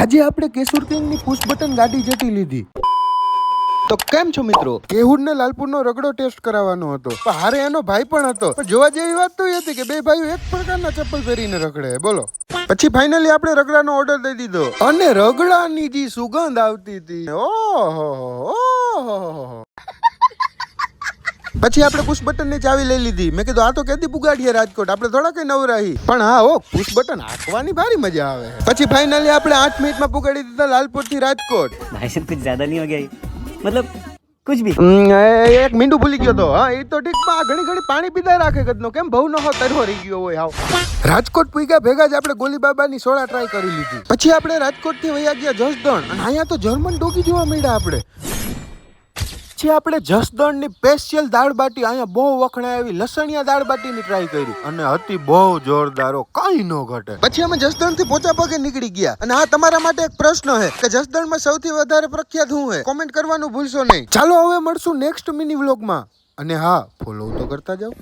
આજે આપણે કેશુર કિંગની push button ગાડી જટી લીધી. તો કેમ છો મિત્રો? કેહુડ ને લાલપુર નો રગડો ટેસ્ટ કરાવવાનો હતો. પણ હારે એનો ભાઈ પણ હતો. જોવા જેવી વાત તો એ હતી કે બે ભાઈઓ એક પ્રકારના ચપ્પલ પહેરીને રખડે બોલો. પછી ફાઇનલી આપણે રગડાનો ઓર્ડર દઈ દીધો. અને રગડાની જે સુગંધ આવતી હતી. ઓહો પછી આપણે પુશ બટનની ચાવી લઈ લીધી. મેં કીધું આ તો કેદી પુગાડીએ રાજકોટ? આપણે થોડા કઈ નવરાહી. પણ હા હો પુશ બટન હાંકવાની ભારી મજા આવે પછી ફાઇનલી આપણે આઠ મિનિટમાં પુગાડી દીધા લાલપુરથી રાજકોટ. ભાઈ કુછ જ્યાદા નહીં હો મતલબ કુછ ભી? એક મીંડું ભૂલી ગયો તો. હા એ તો ઠીક પણ ઘણી ઘણી પાણી પીધા રાખે ગદનો. કેમ ભવ નો તરવો રહી ગયો હોય આવ રાજકોટ પૂગ્યા ભેગા જ આપણે ગોલી બાબાની સોળા ટ્રાય કરી લીધી. પછી આપણે રાજકોટથી વયા ગયા જસદણ. અને અહીંયા તો જર્મન ડોગી જોવા મળ્યા આપણે. પછી આપણે જસદણની સ્પેશિયલ દાળ બાટી અહીંયા બહુ વખણાય એવી લસણિયા દાળ બાટીની ટ્રાય કરી. અને હતી બહુ જોરદારો કઈ ન ઘટે. પછી અમે જસદણથી પોતા પગે નીકળી ગયા. અને હા તમારા માટે એક પ્રશ્ન છે કે જસદણમાં સૌથી વધારે પ્રખ્યાત હું છે? કોમેન્ટ કરવાનું ભૂલશો નહીં. ચાલો હવે મળશું નેક્સ્ટ મિની વ્લોગમાં અને હા ફોલો તો કરતા જાઓ.